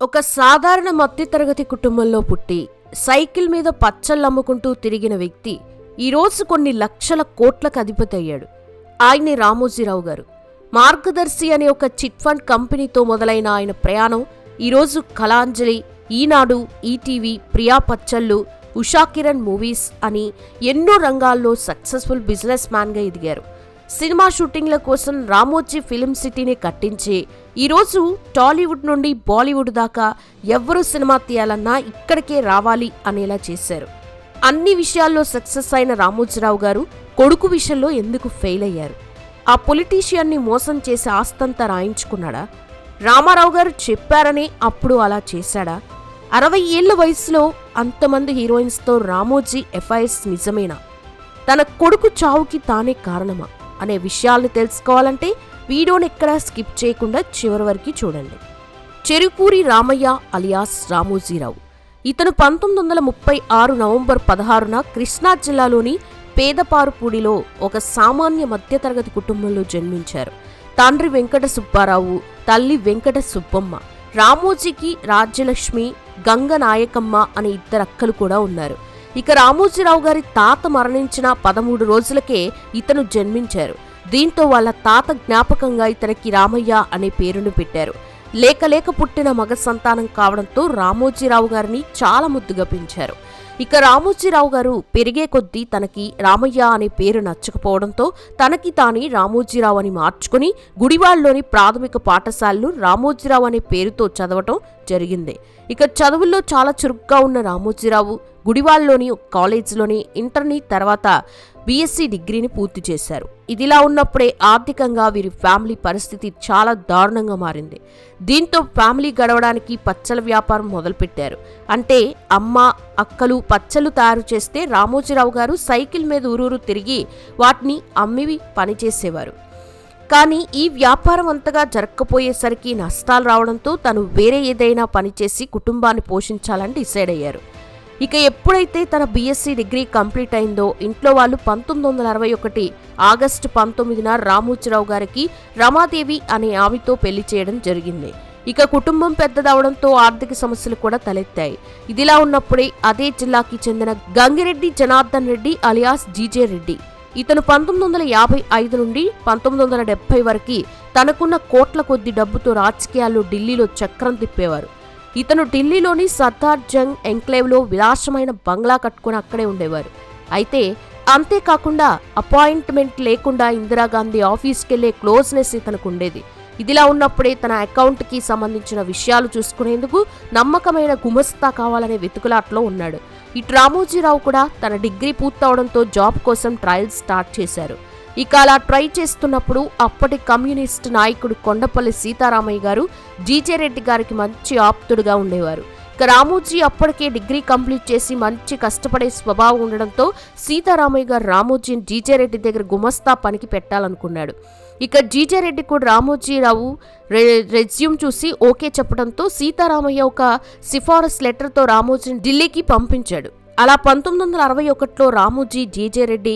ఒక సాధారణ మధ్యతరగతి కుటుంబంలో పుట్టి సైకిల్ మీద పచ్చళ్ళు అమ్ముకుంటూ తిరిగిన వ్యక్తి ఈరోజు కొన్ని లక్షల కోట్లకు అధిపతి అయ్యాడు. ఆయనే రామోజీరావు గారు. మార్గదర్శి అనే ఒక చిట్ ఫండ్ కంపెనీతో మొదలైన ఆయన ప్రయాణం ఈరోజు కళాంజలి ఈనాడు ఈటీవీ ప్రియా పచ్చళ్ళు ఉషా కిరణ్ మూవీస్ అని ఎన్నో రంగాల్లో సక్సెస్ఫుల్ బిజినెస్ మ్యాన్గా ఎదిగారు. సినిమా షూటింగ్ల కోసం రామోజీ ఫిలిం సిటీని కట్టించి ఈరోజు టాలీవుడ్ నుండి బాలీవుడ్ దాకా ఎవ్వరూ సినిమా తీయాలన్నా ఇక్కడికే రావాలి అనేలా చేశారు. అన్ని విషయాల్లో సక్సెస్ అయిన రామోజీరావు గారు కొడుకు విషయంలో ఎందుకు ఫెయిల్ అయ్యారు? ఆ పొలిటీషియన్ని మోసం చేసి ఆస్తంతా రాయించుకున్నాడా? రామారావు గారు చెప్పారని అప్పుడు అలా చేశాడా? అరవై ఏళ్ళ వయసులో అంతమంది హీరోయిన్స్తో రామోజీ ఎఫ్ఐఎస్ నిజమేనా? తన కొడుకు చావుకి తానే కారణమా? అనే విషయాల్ని తెలుసుకోవాలంటే వీడియోని ఎక్కడా స్కిప్ చేయకుండా చివరి వరకు చూడండి. చెరుకూరి రామయ్య అలియాస్ రామోజీరావు. ఇతను పంతొమ్మిది వందల ముప్పై ఆరు నవంబర్ పదహారున కృష్ణా జిల్లాలోని పేదపారుపూడిలో ఒక సామాన్య మధ్యతరగతి కుటుంబంలో జన్మించారు. తండ్రి వెంకట సుబ్బారావు తల్లి వెంకట సుబ్బమ్మ రామోజీకి రాజ్యలక్ష్మి గంగ నాయకమ్మ అనే ఇద్దరు అక్కలు కూడా ఉన్నారు. ఇక రామోజీరావు గారి తాత మరణించిన పదమూడు రోజులకే ఇతను జన్మించారు. దీంతో వాళ్ళ తాత జ్ఞాపకంగా ఇతనికి రామయ్య అనే పేరును పెట్టారు. లేక లేక పుట్టిన మగ సంతానం కావడంతో రామోజీరావు గారిని చాలా ముద్దుగా పెంచారు. ఇక రామోజీరావు గారు పెరిగే కొద్దీ తనకి రామయ్య అనే పేరు నచ్చకపోవడంతో తనకి తాని రామోజీరావు అని మార్చుకుని గుడివాడలోని ప్రాథమిక పాఠశాలను రామోజీరావు అనే పేరుతో చదవటం జరిగింది. ఇక చదువుల్లో చాలా చురుగ్గా ఉన్న రామోజీరావు గుడివాల్లోని కాలేజ్లోని కాలేజీలోని ఇంటర్ని తర్వాత బీఎస్సీ డిగ్రీని పూర్తి చేశారు. ఇదిలా ఉన్నప్పుడే ఆర్థికంగా వీరి ఫ్యామిలీ పరిస్థితి చాలా దారుణంగా మారింది. దీంతో ఫ్యామిలీ గడవడానికి పచ్చల వ్యాపారం మొదలుపెట్టారు. అంటే అమ్మ అక్కలు పచ్చలు తయారు చేస్తే రామోజీరావు గారు సైకిల్ మీద ఊరూరు తిరిగి వాటిని అమ్మివి పనిచేసేవారు కానీ ఈ వ్యాపారం అంతగా జరగకపోయేసరికి నష్టాలు రావడంతో తను వేరే ఏదైనా పనిచేసి కుటుంబాన్ని పోషించాలని డిసైడ్ అయ్యారు. ఇక ఎప్పుడైతే తన బీఎస్సీ డిగ్రీ కంప్లీట్ అయిందో ఇంట్లో వాళ్ళు పంతొమ్మిది వందల అరవై ఒకటి ఆగస్టు పంతొమ్మిదిన రామోజీరావు గారికి రమాదేవి అనే ఆమెతో పెళ్ళి చేయడం జరిగింది. ఇక కుటుంబం పెద్దదవడంతో ఆర్థిక సమస్యలు కూడా తలెత్తాయి. ఇదిలా ఉన్నప్పుడే అదే జిల్లాకి చెందిన గంగిరెడ్డి జనార్దన్ రెడ్డి అలియాస్ జీజే రెడ్డి. ఇతను పంతొమ్మిది వందల యాభై ఐదు నుండి పంతొమ్మిది వందల డెబ్బై వరకు తనకున్న కోట్ల కొద్ది డబ్బుతో రాజకీయాల్లో ఢిల్లీలో చక్రం తిప్పేవారు. ఇతను ఢిల్లీలోని సర్దార్ జంగ్ ఎంక్లేవ్లో విలాసమైన బంగ్లా కట్టుకుని అక్కడే ఉండేవారు. అయితే అంతేకాకుండా అపాయింట్మెంట్ లేకుండా ఇందిరాగాంధీ ఆఫీస్కి క్లోజ్నెస్ ఇతనికి ఉండేది. ఇదిలా ఉన్నప్పుడే తన అకౌంట్కి సంబంధించిన విషయాలు చూసుకునేందుకు నమ్మకమైన గుమస్తా కావాలనే వెతుకులాట్లో ఉన్నాడు. ఇటు రామోజీరావు కూడా తన డిగ్రీ పూర్తవడంతో జాబ్ కోసం ట్రయల్స్ స్టార్ట్ చేశారు. ఇక అలా ట్రై చేస్తున్నప్పుడు అప్పటి కమ్యూనిస్ట్ నాయకుడు కొండపల్లి సీతారామయ్య గారు జీజే రెడ్డి గారికి మంచి ఆప్తుడుగా ఉండేవారు. ఇక రామోజీ అప్పటికే డిగ్రీ కంప్లీట్ చేసి మంచి కష్టపడే స్వభావం ఉండడంతో సీతారామయ్య గారు రామోజీని జీజే రెడ్డి దగ్గర గుమస్తా పనికి పెట్టాలనుకున్నాడు. ఇక జీజే రెడ్డి కూడా రామోజీరావు రె రెజ్యూమ్ చూసి ఓకే చెప్పడంతో సీతారామయ్య ఒక సిఫారసు లెటర్తో రామోజీని ఢిల్లీకి పంపించాడు. అలా పంతొమ్మిది వందల అరవై ఒకటిలో రామోజీ జీజే రెడ్డి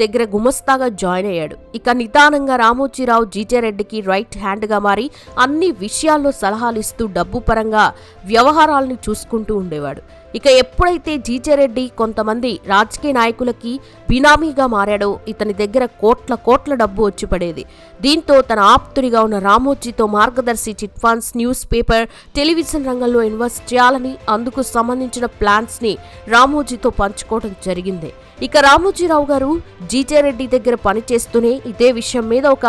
దగ్గర గుమస్తాగా జాయిన్ అయ్యాడు. ఇక నిదానంగా రామోజీరావు జీజే రెడ్డికి రైట్ హ్యాండ్గా మారి అన్ని విషయాల్లో సలహాలు ఇస్తూ డబ్బు పరంగా వ్యవహారాలను చూసుకుంటూ ఉండేవాడు. ఇక ఎప్పుడైతే జీజే రెడ్డి కొంతమంది రాజకీయ నాయకులకి బినామీగా మారాడో ఇతని దగ్గర కోట్ల కోట్ల డబ్బు వచ్చి పడేది. దీంతో తన ఆప్తుడిగా ఉన్న రామోజీతో Margadarsi chit funds news paper television రంగంలో ఇన్వెస్ట్ చేయాలని అందుకు సంబంధించిన ప్లాన్స్ని రామోజీతో పంచుకోవడం జరిగింది. ఇక రామోజీరావు గారు జీజే రెడ్డి దగ్గర పనిచేస్తూనే ఇదే విషయం మీద ఒక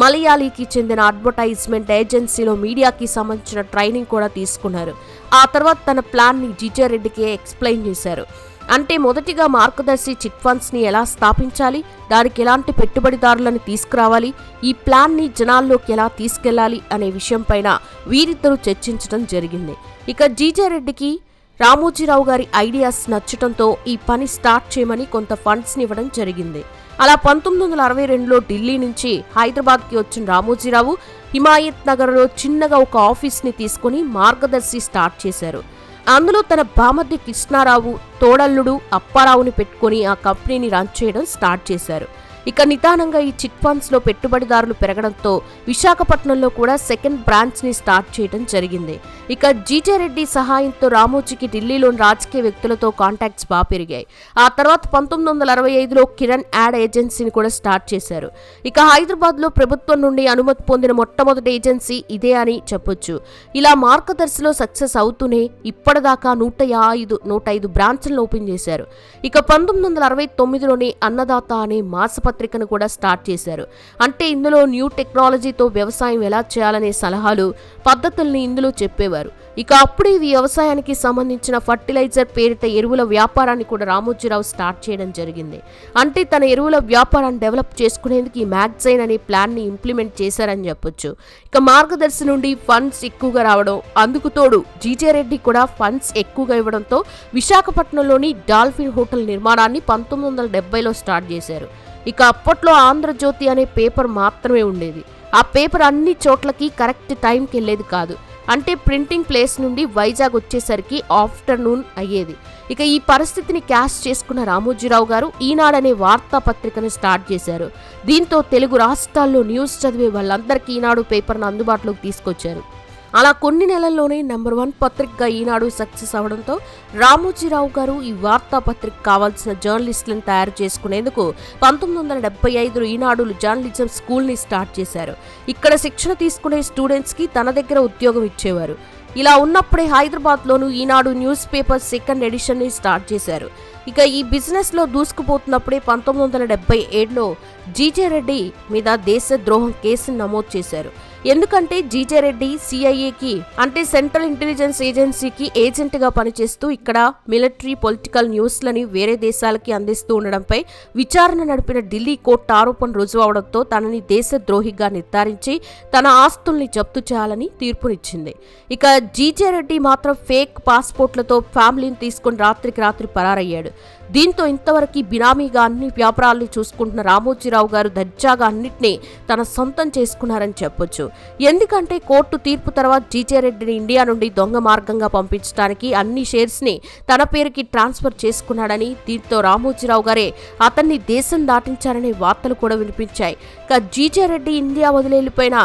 మలయాళీకి చెందిన అడ్వర్టైజ్మెంట్ ఏజెన్సీలో మీడియాకి సంబంధించిన ట్రైనింగ్ కూడా తీసుకున్నారు. ఆ తర్వాత తన ప్లాన్ని జీజే రెడ్డికే ఎక్స్ప్లెయిన్ చేశారు. అంటే మొదటిగా మార్గదర్శి చిట్ ఫండ్స్ని ఎలా స్థాపించాలి దానికి ఎలాంటి పెట్టుబడిదారులను తీసుకురావాలి ఈ ప్లాన్ని జనాల్లోకి ఎలా తీసుకెళ్ళాలి అనే విషయంపైన వీరిద్దరూ చర్చించడం జరిగింది. ఇక జీజే రెడ్డికి రామోజీరావు గారి ఐడియాస్ నచ్చటంతో ఈ పని స్టార్ట్ చేయమని కొంత ఫండ్స్ని ఇవ్వడం జరిగింది. అలా పంతొమ్మిది వందల అరవై రెండులో ఢిల్లీ నుంచి హైదరాబాద్కి వచ్చిన రామోజీరావు హిమాయత్ నగర్లో చిన్నగా ఒక ఆఫీస్ని తీసుకుని మార్గదర్శి స్టార్ట్ చేశారు. అందులో తన బామర్ది కృష్ణారావు తోడల్లుడు అప్పారావుని పెట్టుకుని ఆ కంపెనీని రన్ చేయడం స్టార్ట్ చేశారు. ఇక నిదానంగా ఈ చిట్ ఫండ్స్లో పెట్టుబడిదారులు పెరగడంతో విశాఖపట్నంలో కూడా సెకండ్ బ్రాంచ్ని స్టార్ట్ చేయడం జరిగింది. ఇక జీజే రెడ్డి సహాయంతో రామోజీకి ఢిల్లీలోని రాజకీయ వ్యక్తులతో కాంటాక్ట్స్ బాగా పెరిగాయి. ఆ తర్వాత పంతొమ్మిది వందల అరవై ఐదులో కిరణ్ యాడ్ ఏజెన్సీని కూడా స్టార్ట్ చేశారు. ఇక హైదరాబాద్లో ప్రభుత్వం నుండి అనుమతి పొందిన మొట్టమొదటి ఏజెన్సీ ఇదే అని చెప్పొచ్చు. ఇలా మార్గదర్శిలో సక్సెస్ అవుతూనే ఇప్పటిదాకా నూట ఐదు నూట ఐదు బ్రాంచ్లను ఓపెన్ చేశారు. ఇక పంతొమ్మిది వందల అరవై తొమ్మిదిలోనే అన్నదాత అనే పత్రికను కూడా స్టార్ట్ చేశారు. అంటే ఇందులో న్యూ టెక్నాలజీతో వ్యవసాయం ఎలా చేయాలనే సలహాలు పద్ధతుల్ని ఇందులో చెప్పేవారు. ఇక అప్పుడే ఈ వ్యవసాయానికి సంబంధించిన ఫర్టిలైజర్ పేరిట ఎరువుల వ్యాపారాన్ని కూడా రామోజీరావు స్టార్ట్ చేయడం జరిగింది. అంటే తన ఎరువుల వ్యాపారాన్ని డెవలప్ చేసుకునేందుకు ఈ మ్యాగ్జైన్ అనే ప్లాన్ని ఇంప్లిమెంట్ చేశారని చెప్పొచ్చు. ఇక మార్గదర్శి నుండి ఫండ్స్ ఎక్కువగా రావడం అందుకు తోడు జీజే రెడ్డి కూడా ఫండ్స్ ఎక్కువగా ఇవ్వడంతో విశాఖపట్నంలోని డాల్ఫిన్ హోటల్ నిర్మాణాన్ని పంతొమ్మిది వందల డెబ్బైలో స్టార్ట్ చేశారు. ఇక అప్పట్లో ఆంధ్రజ్యోతి అనే పేపర్ మాత్రమే ఉండేది. ఆ పేపర్ అన్ని చోట్లకి కరెక్ట్ టైంకి వెళ్ళేది కాదు. అంటే ప్రింటింగ్ ప్లేస్ నుండి వైజాగ్ వచ్చేసరికి ఆఫ్టర్నూన్ అయ్యేది. ఇక ఈ పరిస్థితిని క్యాష్ చేసుకున్న రామోజీరావు గారు ఈనాడనే వార్తాపత్రికను స్టార్ట్ చేశారు. దీంతో తెలుగు రాష్ట్రాల్లో న్యూస్ చదివే వాళ్ళందరికీ ఈనాడు పేపర్ను అందుబాటులోకి తీసుకొచ్చారు. అలా కొన్ని నెలల్లోనే నెంబర్ వన్ పత్రికగా ఈనాడు సక్సెస్ అవడంతో రామోజీరావు గారు ఈ వార్తాపత్రిక కావాల్సిన జర్నలిస్టులను తయారు చేసుకునేందుకు పంతొమ్మిది వందల డెబ్బై ఐదు ఈనాడులు జర్నలిజం స్కూల్ని స్టార్ట్ చేశారు. ఇక్కడ శిక్షణ తీసుకునే స్టూడెంట్స్కి తన దగ్గర ఉద్యోగం ఇచ్చేవారు. ఇలా ఉన్నప్పుడే హైదరాబాద్లోనూ ఈనాడు న్యూస్ పేపర్ సెకండ్ ఎడిషన్ని స్టార్ట్ చేశారు. ఇక ఈ బిజినెస్లో దూసుకుపోతున్నప్పుడే పంతొమ్మిది వందల డెబ్బై ఏడులో జీజే రెడ్డి మీద దేశద్రోహం కేసును నమోదు చేశారు. ఎందుకంటే జీజే రెడ్డి సిఐఏకి అంటే సెంట్రల్ ఇంటెలిజెన్స్ ఏజెన్సీకి ఏజెంట్గా పనిచేస్తూ ఇక్కడ మిలిటరీ పొలిటికల్ న్యూస్లని వేరే దేశాలకి అందిస్తూ ఉండడంపై విచారణ నడిపిన ఢిల్లీ కోర్టు ఆరోపణ రుజువు అవడంతో తనని దేశద్రోహిగా నిర్ధారించి తన ఆస్తుల్ని జప్తు చేయాలని తీర్పునిచ్చింది. ఇక జీజే రెడ్డి మాత్రం ఫేక్ పాస్పోర్ట్లతో ఫ్యామిలీని తీసుకుని రాత్రికి రాత్రి పరారయ్యాడు. దీంతో ఇంతవరకు బినామీగా అన్ని వ్యాపారాల్ని చూసుకుంటున్న రామోజీరావు గారు దర్జాగా అన్నింటినీ తన సొంతం చేసుకున్నారని చెప్పొచ్చు. ఎందుకంటే కోర్టు తీర్పు తర్వాత జీజే రెడ్డిని ఇండియా నుండి దొంగ మార్గంగా పంపించడానికి అన్ని షేర్స్ని తన పేరుకి ట్రాన్స్ఫర్ చేసుకున్నాడని దీంతో రామోజీరావు గారే అతన్ని దేశం దాటించారనే వార్తలు కూడా వినిపించాయి. ఇక జీజే రెడ్డి ఇండియా వదిలేళ్ళిపోయిన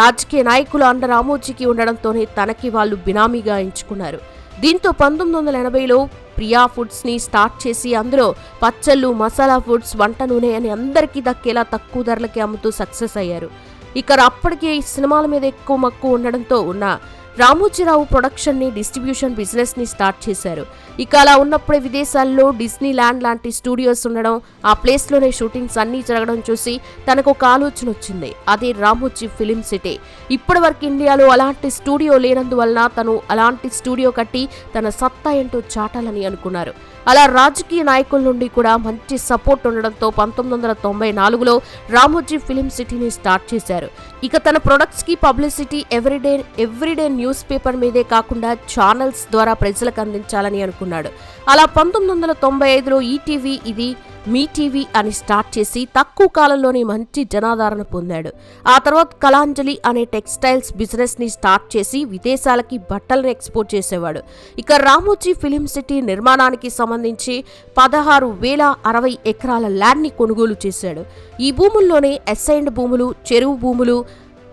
రాజకీయ నాయకులు అండ రామోజీకి ఉండడంతోనే తనకి వాళ్ళు బినామీగా ఎంచుకున్నారు. దీంతో పంతొమ్మిది వందల ఎనభైలో ప్రియా ఫుడ్స్ని స్టార్ట్ చేసి అందులో పచ్చళ్ళు మసాలా ఫుడ్స్ వంట నూనె అని అందరికీ దక్కేలా తక్కువ ధరలకి అమ్ముతూ సక్సెస్ అయ్యారు. ఇక అప్పటికే ఈ సినిమాల మీద ఎక్కువ మక్కువ ఉండడంతో ఉన్న రామోజీరావు ప్రొడక్షన్ని డిస్ట్రిబ్యూషన్ బిజినెస్ని స్టార్ట్ చేశారు. ఇక అలా ఉన్నప్పుడే విదేశాల్లో డిస్నీ ల్యాండ్ లాంటి స్టూడియోస్ ఉండడం ఆ ప్లేస్లోనే షూటింగ్స్ అన్నీ జరగడం చూసి తనకు ఒక ఆలోచన వచ్చింది. అదే రామోజీ ఫిలిం సిటీ. ఇప్పటి వరకు ఇండియాలో అలాంటి స్టూడియో లేనందువలన తను అలాంటి స్టూడియో కట్టి తన సత్తా ఏంటో చాటాలని అనుకున్నారు. అలా రాజకీయ నాయకుల నుండి కూడా మంచి సపోర్ట్ ఉండడంతో పంతొమ్మిది వందల తొంభై నాలుగులో రామోజీ ఫిలిం సిటీని స్టార్ట్ చేశారు. ఇక తన ప్రొడక్ట్స్కి publicity everyday everyday news paper మీదే కాకుండా ఛానల్స్ ద్వారా ప్రజలకు అందించాలని అనుకున్నాడు. అలా పంతొమ్మిది వందల తొంభై ఐదులో ఈటీవీ ఇది మీ టీవీ అని స్టార్ట్ చేసి తక్కువ కాలంలోనే మంచి జనాదరణ పొందాడు. ఆ తర్వాత కళాంజలి అనే టెక్స్టైల్స్ బిజినెస్ని స్టార్ట్ చేసి విదేశాలకి బట్టలను ఎక్స్పోర్ట్ చేసేవాడు. ఇక రామోజీ ఫిలిం సిటీ నిర్మాణానికి సంబంధించి పదహారు వేల అరవై ఎకరాల ల్యాండ్ని కొనుగోలు చేశాడు. ఈ భూముల్లోనే అసైన్డ్ భూములు చెరువు భూములు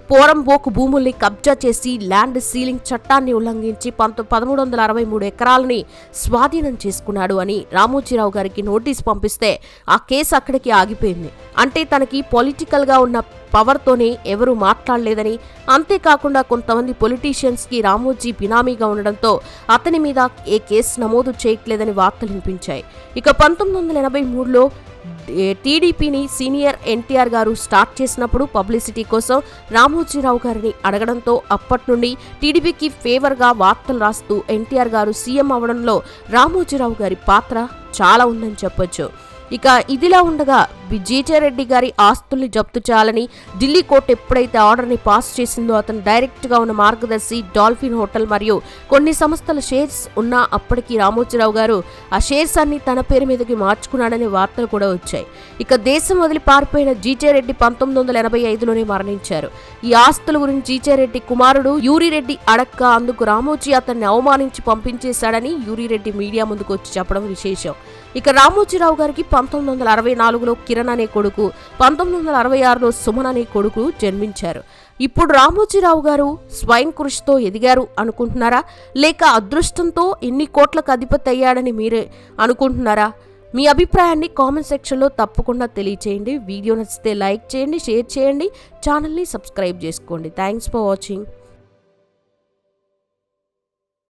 పోరంబోకు భూముల్ని కబ్జా చేసి ల్యాండ్ సీలింగ్ చట్టాన్ని ఉల్లంఘించి పంత పదమూడు వందల అరవై మూడు ఎకరాలని స్వాధీనం చేసుకున్నాడు అని రామోజీరావు గారికి నోటీస్ పంపిస్తే ఆ కేసు అక్కడికి ఆగిపోయింది. అంటే తనకి పొలిటికల్గా ఉన్న పవర్తోనే ఎవరూ మాట్లాడలేదని అంతేకాకుండా కొంతమంది పొలిటీషియన్స్కి రామోజీ బినామీగా ఉండడంతో అతని మీద ఏ కేసు నమోదు చేయట్లేదని వార్తలు వినిపించాయి. ఇక పంతొమ్మిది వందల ఎనభై మూడులో టీడీపీని సీనియర్ ఎన్టీఆర్ గారు స్టార్ట్ చేసినప్పుడు పబ్లిసిటీ కోసం రామోజీరావు గారిని అడగడంతో అప్పటి నుండి టీడీపీకి ఫేవర్గా వార్తలు రాస్తూ ఎన్టీఆర్ గారు సీఎం అవడంలో రామోజీరావు గారి పాత్ర చాలా ఉందని చెప్పొచ్చు. ఇక ఇదిలా ఉండగా జీజే రెడ్డి గారి ఆస్తుల్ని జప్తు చేయాలని ఢిల్లీ కోర్టు ఎప్పుడైతే ఆర్డర్ని పాస్ చేసిందో అతను డైరెక్ట్గా ఉన్న మార్గదర్శి డాల్ఫిన్ హోటల్ మరియు కొన్ని సంస్థల షేర్స్ ఉన్న అప్పటికి రామోజీరావు గారు ఆ షేర్స్ అన్ని తన పేరు మీదకి మార్చుకున్నాడనే వార్తలు కూడా వచ్చాయి. ఇక దేశం వదిలి పారిపోయిన జీజే రెడ్డి పంతొమ్మిది వందల ఎనభై ఐదులోనే మరణించారు. ఈ ఆస్తుల గురించి జీజే రెడ్డి కుమారుడు యూరిరెడ్డి అడక్క అందుకు రామోజీ అతన్ని అవమానించి పంపించేశాడని యూరిరెడ్డి మీడియా ముందుకు వచ్చి చెప్పడం విశేషం. ఇక రామోజీరావు గారికి పంతొమ్మిది వందల అరవై నాలుగులో కిరణ్ అనే కొడుకు పంతొమ్మిది వందల అరవై ఆరులో సుమన్ అనే కొడుకు జన్మించారు. ఇప్పుడు రామోజీరావు గారు స్వయం కృషితో ఎదిగారు అనుకుంటున్నారా? లేక అదృష్టంతో ఎన్ని కోట్లకు అధిపతి అయ్యాడని మీరే అనుకుంటున్నారా? మీ అభిప్రాయాన్ని కామెంట్ సెక్షన్లో తప్పకుండా తెలియచేయండి. వీడియో నచ్చితే లైక్ చేయండి షేర్ చేయండి. ఛానల్ని సబ్స్క్రైబ్ చేసుకోండి. Thanks for watching.